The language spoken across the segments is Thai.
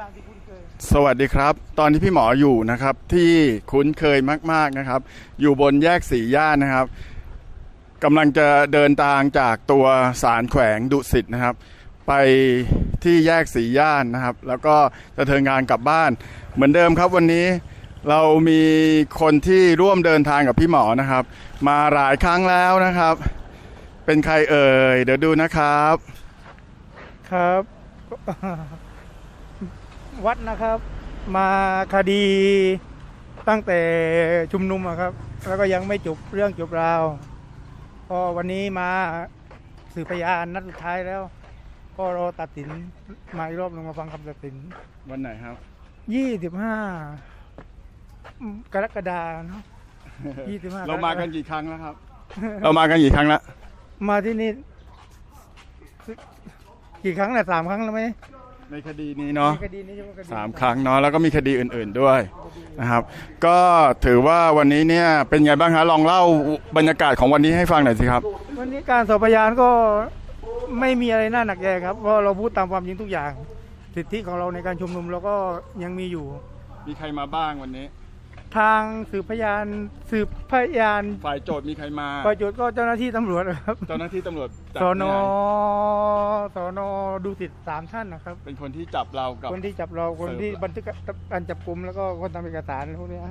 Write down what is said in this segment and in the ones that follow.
ดังที่คุ้นเคย สวัสดีครับ ตอนนี้พี่หมออยู่นะครับ ที่คุ้นเคยมากๆนะครับ อยู่บนแยกสีย่านนะครับกำลังจะเดินทางจากตัวสารแขวงดุสิตนะครับ ไปที่แยกสีย่านนะครับ แล้วก็จะเดินงานกลับบ้าน เหมือนเดิมครับวันนี้เรามีคนที่ร่วมเดินทางกับพี่หมอนะครับ มาหลายครั้งแล้วนะครับ เป็นใครเอ่ย เดี๋ยวดูนะครับครับ วัดนะครับ มาคดีตั้งแต่ชุมนุมอะครับ แล้วก็ยังไม่จบเรื่องจบราวพอวันนี้มาสืบพยานนัดสุดท้ายแล้ว ก็รอตัดสินมาอีกรอบหนึงมาฟังคำตัดสิน วันไหนครับ ยี่สิบห้ากรกฎาเนอะยี่สิบห้าเรามากันกี่ครั้งแล้วครับ เรามากันกี่ครั้งแล้ว มาที่นี่กี่ครั้งนะสามครั้งแล้วไหม ในคดีนี้เนาะในคดีนี้ใช่ไหมคดีสามครั้งเนาะแล้วก็มีคดีอื่น ๆด้วยนะครับ ก็ถือว่าวันนี้เนี่ยเป็นไงบ้างฮะลองเล่าบรรยากาศของวันนี้ให้ฟังหน่อยสิครับ วันนี้การสอบพยานก็ไม่มีอะไรน่าหนักใจครับเพราะเราพูดตามความจริงทุกอย่าง สิทธิของเราในการชุมนุมเราก็ยังมีอยู่ มีใครมาบ้างวันนี้ ทางสืบพยานสืบพยานฝ่ายโจทย์มีใครมาประโยชน์ก็เจ้าหน้าที่ตำรวจครับเจ้าหน้าที่ตำรวจจากสอนอที่ไหสอนอดูสิตสามท่านนะครับ เป็นคนที่จับเรากับ คนที่จับเราคนที่เสิร์ฟบันทึกการจับกลุ่มแล้วก็คนทำเอกสารพวกเนี้ย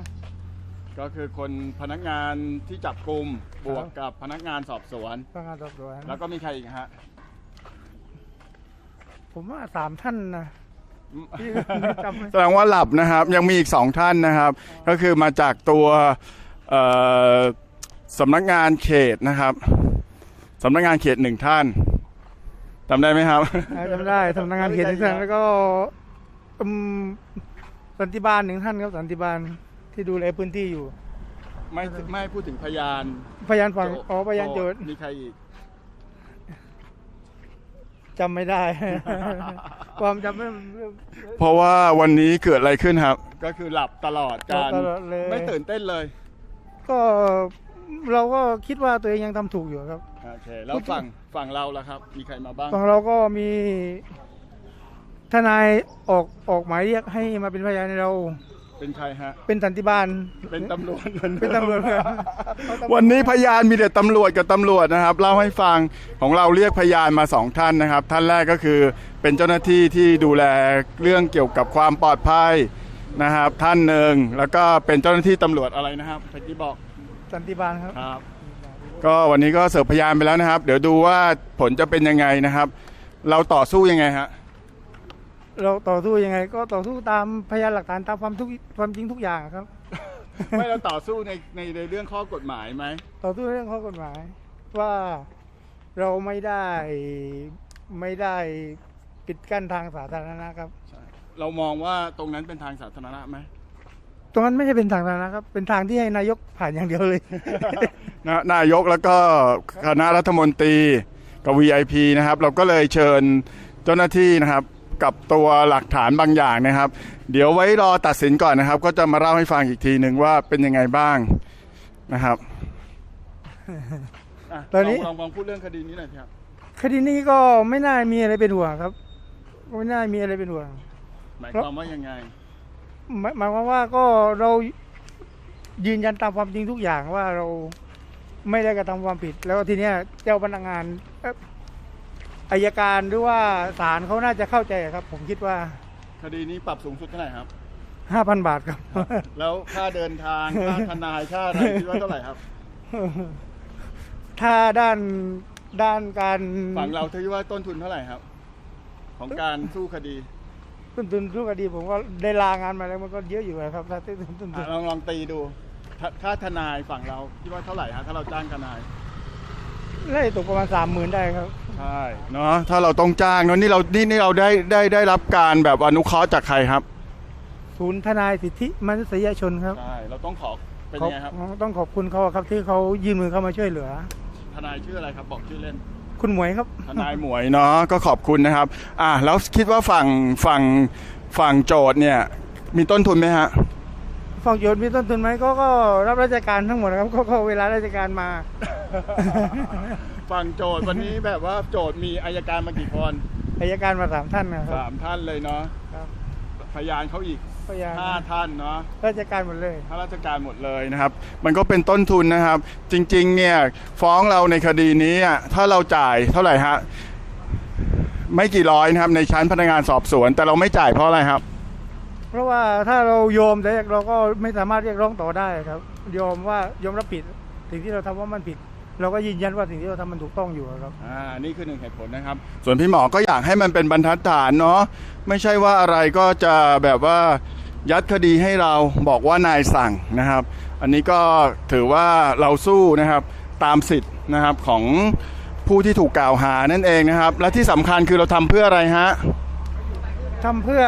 ก็คือคนพนักงานที่จับกลุ่มบวกกับพนักงานสอบสวน พนักงานสอบสวนแล้วก็มีใครอีกฮะผมว่าสามท่านนะ ที่จำไม่แสดงว่าหลับนะครับ ยังมีอีกสองท่านนะครับ ก็คือมาจากตัวเอ่อสำนักงานเขตนะครับสำนักงานเขตหนึ่งท่านจำได้ไหมครับอ่าจำได้สำนักงานเขตหนึ่งท่านแล้วก็อืมสันติบาลหนึ่งท่านครับสันติบาลที่ดูแลพื้นที่อยู่ ไม่ไม่พูดถึงพยานพยานฝั่งอ๋อพยานโจทย์มีใครอีก จำไม่ได้ ความจำไม่เพราะว่าวันนี้เกิดอะไรขึ้นครับ ก็คือหลับตลอดการตลอดเลยไม่ตื่นเต้นเลย ก็เราก็คิดว่าตัวเองยังทำถูกอยู่ครับโอเคแล้วฝั่งฝั่งเราล่ะครับ มีใครมาบ้างฝั่งเราก็มีทนายออกออกหมายเรียกให้มาเป็นพยานให้เรา เป็นใครฮะ เป็นสันติบาล เป็นตำรวจเป็นตำรวจเหมือนกันวันนี้พยานมีแต่ตำรวจกับตำรวจนะครับเล่าให้ฟังของเราเรียกพยานมาสองท่านนะครับ ท่านแรกก็คือเป็นเจ้าหน้าที่ที่ดูแลเรื่องเกี่ยวกับความปลอดภัยนะครับท่านหนึ่งแล้วก็เป็นเจ้าหน้าที่ตำรวจอะไรนะครับเมื่อกี้บอกสันติบาลครับครับ ก็วันนี้ก็เสิร์ฟพยานไปแล้วนะครับ เดี๋ยวดูว่าผลจะเป็นยังไงนะครับ เราต่อสู้ยังไงฮะ เราต่อสู้ยังไง ก็ต่อสู้ตามพยานหลักฐานตามความทุกความจริงทุกอย่างครับ ไม่เราต่อสู้ในในในเรื่องข้อกฎหมายไหมต่อสู้เรื่องข้อกฎหมาย ว่าเราไม่ได้ไม่ได้ปิดกั้นทางสาธารณะครับเรามองว่าตรงนั้นเป็นทางสาธารณะไหมตรงนั้นไม่ใช่เป็นทางสาธารณะครับ เป็นทางที่ให้นายกผ่านอย่างเดียวเลย นะนายกแล้วก็คณะรัฐมนตรีกับ VIP นะครับ เราก็เลยเชิญเจ้าหน้าที่นะครับ กับตัวหลักฐานบางอย่างนะครับ เดี๋ยวไว้รอตัดสินก่อนนะครับ ก็จะมาเล่าให้ฟังอีกทีหนึ่งว่าเป็นยังไงบ้างนะครับะตอนนี้ ลองลองพูดเรื่องคดีนี้หน่อยครับคดีนี้ก็ไม่น่ามีอะไรเป็นห่วงครับ ไม่น่ามีอะไรเป็นห่วง หมายความว่ายังไง หมายหมายความว่าก็เรายืนยันตามความจริงทุกอย่างว่าเราไม่ได้กระทำความผิด แล้วทีเนี้ยเจ้าพนักงานเอ่อ อายการหรือว่าศาลเขาน่าจะเข้าใจครับ ผมคิดว่าคดีนี้ปรับสูงสุดเท่าไหร่ครับห้าพันบาทครับ แล้วค่าเดินทาง ค่าทนายค่าอะไรคิดว่าเท่าไหร่ครับ ถ้าด้านด้านการฝั่งเราคิดว่าต้นทุนเท่าไหร่ครับ ของการสู้คดี ต้นทุนทุกคดีผมก็ได้ลางานมาแล้วมันก็เยอะอยู่นะครับถ้าต้นทุนต้นทุอะนลองลองตีดูถ้าค่าทนายฝั่งเราคิดว่าเท่าไหร่ฮะถ้าเราจ้างทนาย น่าจะตกประมาณสามหมื่นได้ครับ ใช่เนาะถ้าเราต้องจ้างเนาะนี่เรานี่นี่เราได้ได้ได้รับการแบบอนุเคราะห์จากใครครับ ศูนย์ทนายสิทธิมนุษยชนครับใช่เราต้องขอเป็นเขาไงครับต้องขอบคุณเขาครับที่เขายื่นมือเข้ามาช่วยเหลือ ทนายชื่ออะไรครับ บอกชื่อเล่น คุณหมวยครับ ทนายหมวยเนาะก็ขอบคุณนะครับ อะแล้วคิดว่าฝั่งฝั่งฝั่งโจทย์เนี่ย มีต้นทุนไหมฮะ ฝั่งโยนมีต้นทุนไหมก็ก็รับราชการทั้งหมดครับก็ก็เวลาราชการมา ฝั่งโจทย์วันนี้แบบว่าโจทย์มีอายการมากี่คนอายการมาสามท่านนะครับ สามท่านเลยเนาะครับพยานเขาอีกพยานห้าท่านเนาะราชการหมดเลยข้าราชการหมดเลยนะครับ มันก็เป็นต้นทุนนะครับ จริงๆ เนี่ยฟ้องเราในคดีนี้อะถ้าเราจ่ายเท่าไหร่ฮะไม่กี่ร้อยนะครับในชั้นพนักงานสอบสวน แต่เราไม่จ่ายเพราะอะไรครับ เพราะว่าถ้าเราโยมแต่เราก็ไม่สามารถเรียกร้องต่อได้ครับ ยอมว่ายอมรับผิดสิ่งที่เราทำว่ามันผิด เราก็ยืนยันว่าสิ่งที่เราทำมันถูกต้องอยู่ครับ อ่านี่คือหนึ่งเหตุผลนะครับ ส่วนพี่หมอก็อยากให้มันเป็นบรรทัดฐานเนาะไม่ใช่ว่าอะไรก็จะแบบว่ายัดคดีให้เราบอกว่านายสั่งนะครับ อันนี้ก็ถือว่าเราสู้นะครับตามสิทธิ์นะครับของผู้ที่ถูกกล่าวหานั่นเองนะครับ และที่สำคัญคือเราทำเพื่ออะไรฮะ ทำเพื่อ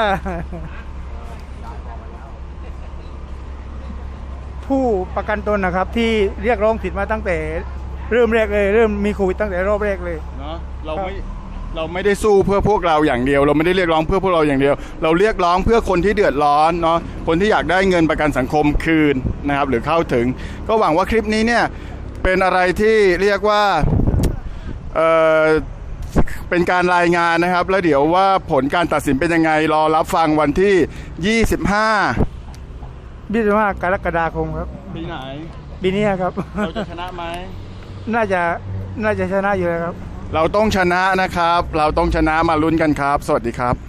ผู้ประกันตนนะครับที่เรียกร้องสิทธิ์มาตั้งแต่ เริ่มแรกเลย เริ่มมีโควิดตั้งแต่รอบแรกเลย เนาะเราครับไม่เราไม่ได้สู้เพื่อพวกเราอย่างเดียว เราไม่ได้เรียกร้องเพื่อพวกเราอย่างเดียว เราเรียกร้องเพื่อคนที่เดือดร้อนเนาะคนที่อยากได้เงินประกันสังคมคืนนะครับ หรือเข้าถึง ก็หวังว่าคลิปนี้เนี่ยเป็นอะไรที่เรียกว่าเออเป็นการรายงานนะครับ แล้วเดี๋ยวว่าผลการตัดสินเป็นยังไงรอรับฟังวันที่ 25บิสมากรกฎาคมครับ ปีไหนปีนี้ครับ เราจะชนะไหม น่าจะน่าจะชนะอยู่แล้วครับ เราต้องชนะนะครับ เราต้องชนะมาลุ้นกันครับ สวัสดีครับ